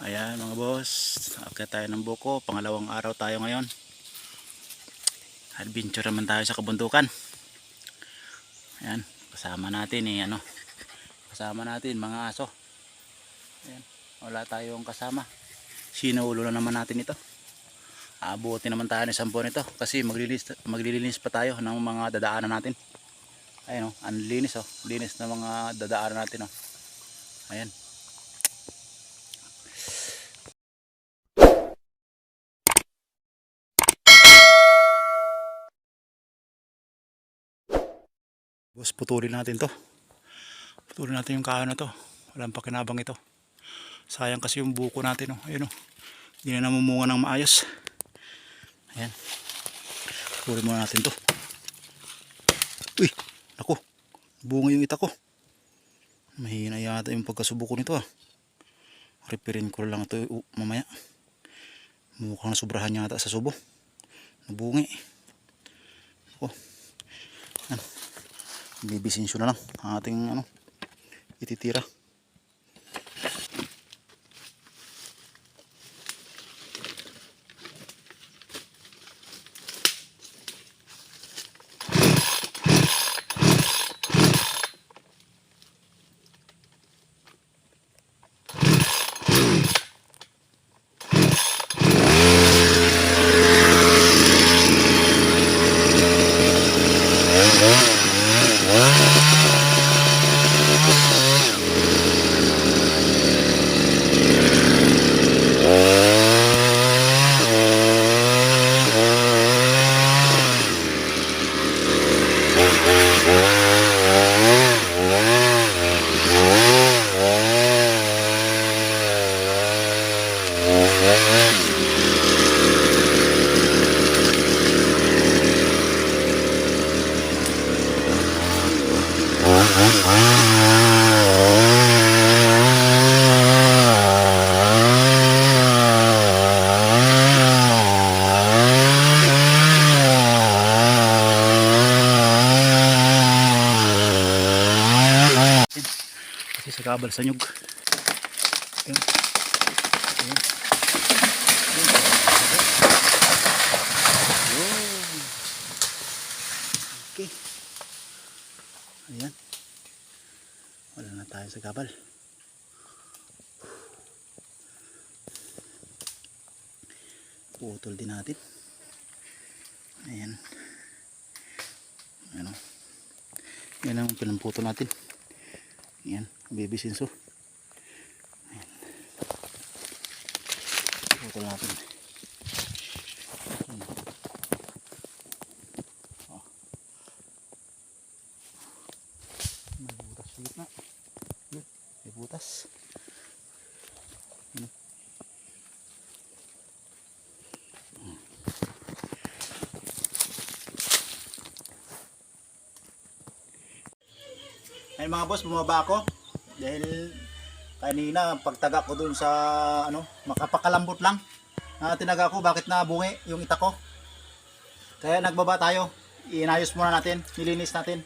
Ayan mga boss, akit tayo ng buko, pangalawang araw tayo ngayon. Adventure naman tayo sa kabundukan. Ayan, kasama natin eh, ano, kasama natin mga aso. Ayan, wala tayong kasama. Sinuulo na naman natin ito. Abuti naman tayo ng isang buwan ito kasi maglilinis, maglilinis pa tayo ng mga dadaanan natin. Ayan o, ang linis o, linis ng mga dadaanan natin o. Ayan. Boss, putulin natin to. Putulin natin yung kahoy na to. Walang pakinabang ito. Sayang kasi yung buko natin. Oh. Ayun, oh. Hindi na namumunga ng maayos. Ayan. Putulin muna natin to. Uy, ako. Bunga yung ita ko. Mahina yata yung pagkasubuko nito ah. Repirin ko lang ito uh, mamaya. Mukhang nasubrahan yata sa subo. Nabungi. Ako. Yan bibisinsyo na lang ang ating ano ititira kasi sa kabal sa nyug. Ayun. Ayun. Okay ayan. Wala na tayo sa kabal. Putol din natin. Ayan. Ano yan ang pinamputol natin baby sinso ayan. Putol natin. Ayan. Oh. may butas sa butas. Ano? Ay mga boss, bumaba ako dahil kanina pagtaga ko dun sa ano, makapakalambot lang. Na tinaga ko bakit nabungi yung ita ko. Kaya nagbaba tayo. Inayos muna natin, nilinis natin.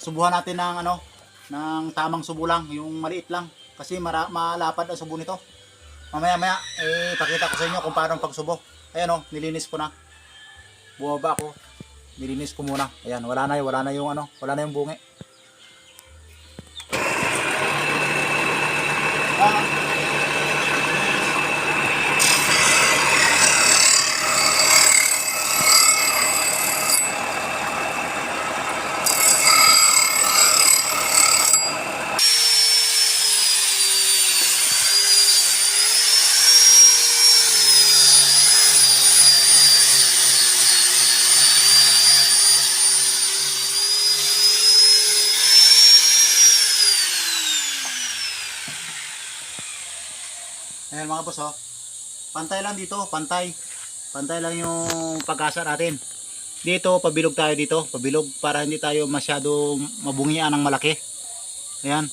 Subuhan natin ng ano, ng tamang subo lang, yung maliit lang kasi mara, malapad ang subo nito. Mamaya maya, eh, pakita ko sa inyo kung paano ang pagsubo. Ayan o, nilinis ko na. Bumaba ako. Nilinis ko muna. Ayan, wala na, wala na yung ano, wala na yung bungi. Ayan mga boss oh. Pantay lang dito, pantay. Pantay lang yung pag-asa natin. Dito, pabilog tayo dito. Pabilog para hindi tayo masyado mabungian ng malaki. Ayan.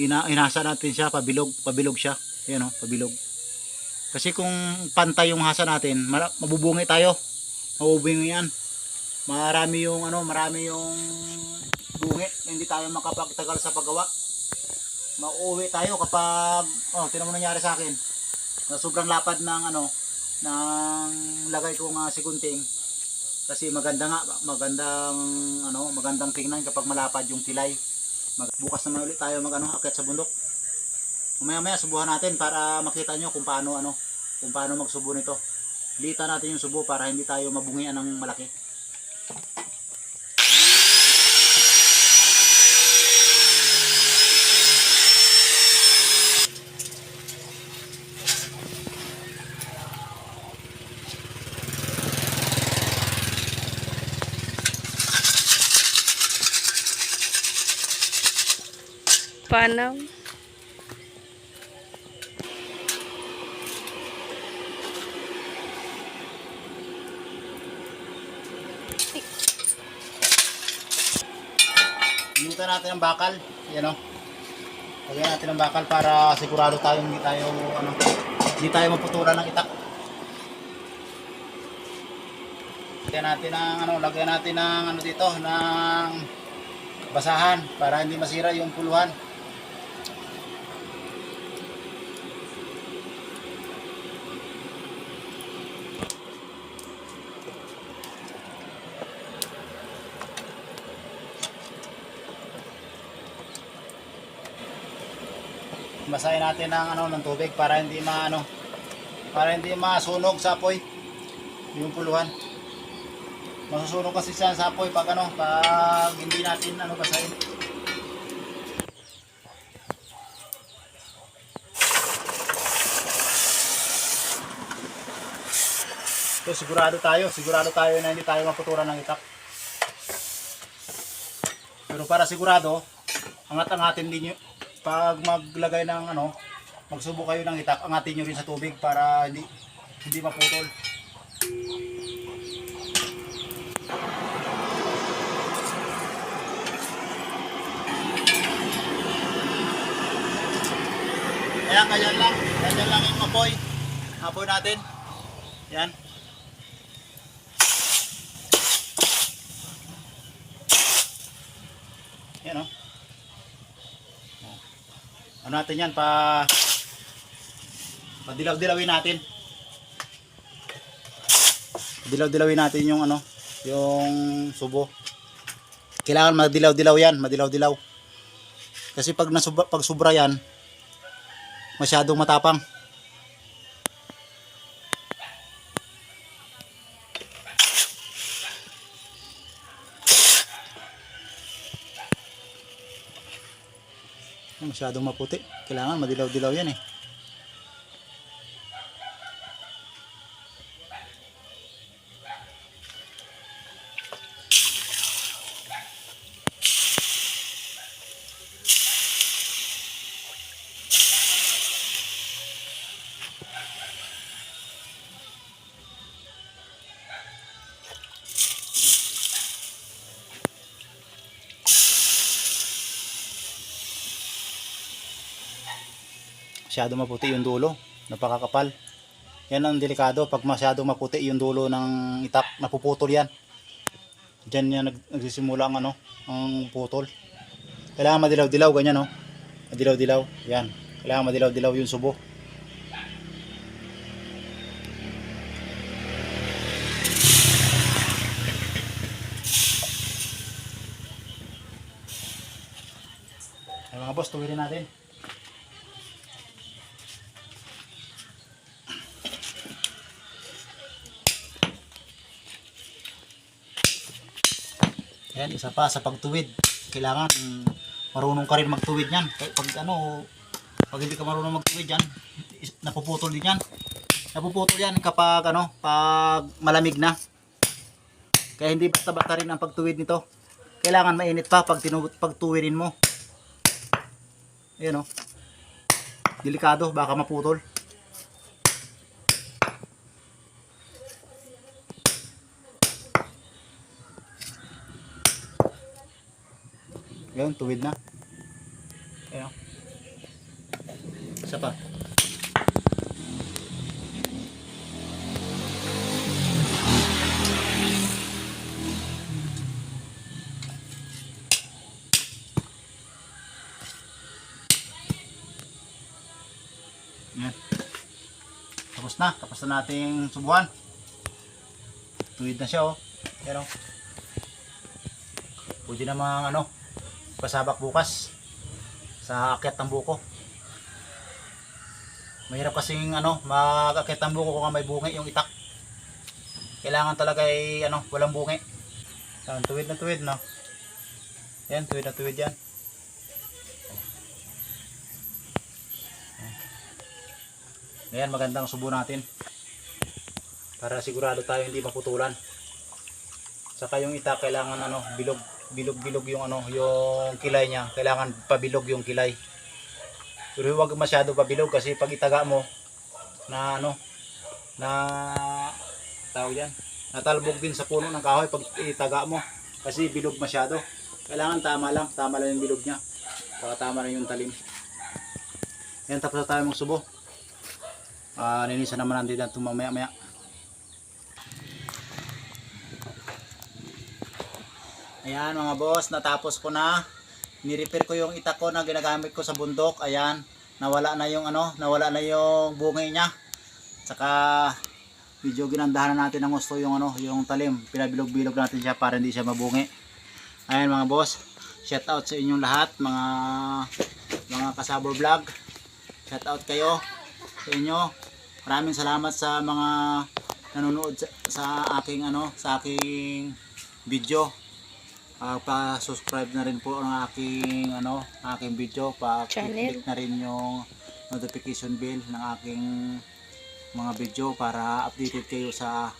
Ina inasa natin siya, pabilog. Pabilog siya. Ayan oh, pabilog. Kasi kung pantay yung hasa natin, mabubungi tayo. Mabubungi yan. Marami yung ano, marami yung bungi. Hindi tayo makapagtagal sa paggawa. Mauwi tayo kapag, oh, tinan mo nangyari sa akin na sobrang lapad ng ano ng lagay kong uh, sigunting kasi maganda nga magandang ano magandang tingnan kapag malapad yung tilay Mag, bukas naman ulit tayo mag ano akyat sa bundok. Mamaya maya subuhan natin para makita nyo kung paano ano kung paano magsubo nito. Lita natin yung subo para hindi tayo mabungian ng malaki Panaw. Minutan natin ang bakal. Yan o. Lagyan natin ang bakal para sigurado tayo hindi tayo ano, hindi tayo maputulan ng itak. Lagyan natin ng ano, lagyan natin ng ano dito ng basahan para hindi masira yung puluhan. Basahin natin ng ano ng tubig para hindi maano para hindi masunog sa apoy yung puluhan. Masusunog kasi siya sa apoy pag ano pag hindi natin ano basahin. So sigurado tayo, sigurado tayo na hindi tayo maputuran ng itak. Pero para sigurado, angat-angatin din pag maglagay ng ano, magsubo kayo ng itak, angatin nyo rin sa tubig para hindi, hindi maputol. Kaya ganyan lang, ganyan lang yung apoy. Apoy natin. Yan o. Natin yan pa padilaw-dilawin natin. Dilaw-dilawin natin yung ano, yung subo. Kailangan madilaw-dilaw yan, madilaw-dilaw. Kasi pag nasubra, pag sobra yan, masyadong matapang. Masyadong maputi. Kailangan madilaw-dilaw yan eh. Masyado maputi yung dulo. Napakakapal. Yan ang delikado. Pag masyado maputi yung dulo ng itak napuputol yan. Dyan yan nag, nagsisimula ang ano ang putol. Kailangan madilaw dilaw ganyan no madilaw dilaw yan. Kailangan madilaw dilaw yung subo Ay, mga boss tuwirin natin Yan, isa pa sa pagtuwid. Kailangan mm, marunong ka rin magtuwid yan. Pag ano, pag hindi ka marunong magtuwid yan, napuputol din yan. Napuputol yan kapag ano, pag malamig na. Kaya hindi basta-basta rin ang pagtuwid nito. Kailangan mainit pa pag tinu- pagtuwirin mo. Ayan o. Delikado, baka maputol. Yun, tuwid na. Ayan. Isa pa. Tapos na. Tapos na nating subuhan. Tuwid na siya oh. Yan oh. Pwede namang ano, pasabak bukas sa akyat ng buko. Mahirap kasing ano, mag-akyat ng buko kung may bungi yung itak. Kailangan talaga ay ano, walang bungi. Yan, tuwid na tuwid no. Yan, tuwid na tuwid yan. Ayan, magandang subo natin. Para sigurado tayo hindi maputulan. Saka yung ita kailangan ano, bilog, bilog, bilog yung ano, yung kilay niya. Kailangan pabilog yung kilay. Pero huwag masyado pabilog kasi pag itaga mo na ano, na tawag yan, natalbog din sa puno ng kahoy pag itaga mo kasi bilog masyado. Kailangan tama lang, tama lang yung bilog niya. Saka tama lang yung talim. Yan, tapos na tayo magsubo. Ah, linisan naman natin natin mamaya maya. Ayan mga boss, natapos ko na. Ni-repair ko yung itak ko na ginagamit ko sa bundok. Ayan, nawala na yung ano, nawala na yung bungay niya. Saka medyo ginandahan na natin ng gusto yung ano, yung talim. Pinabilog-bilog natin siya para hindi siya mabungi. Ayan mga boss, shout out sa inyong lahat, mga mga kasabor vlog. Shout out kayo sa inyo. Maraming salamat sa mga nanonood sa, sa aking ano, sa aking video. Ah, pa-subscribe na rin po ang aking ano, aking video, pa-click na rin yung notification bell ng aking mga video para updated kayo sa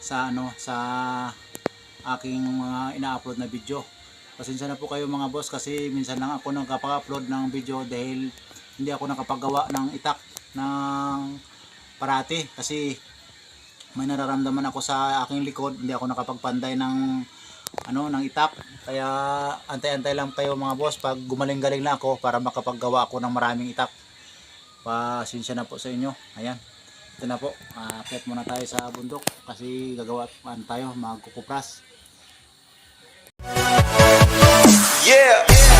sa ano, sa aking mga ina-upload na video. Pasensya na po kayo mga boss kasi minsan lang ako nagkapa-upload ng video dahil hindi ako nakapagawa ng itak ng parati. Kasi may nararamdaman ako sa aking likod. Hindi ako nakapagpanday ng ano ng itak. Kaya antay-antay lang kayo mga boss pag gumaling-galing na ako para makapaggawa ako ng maraming itak. Pasensya na po sa inyo. Ayan. Ito na po. Aakyat muna tayo sa bundok kasi gagawa tayo magkukupras. Yeah.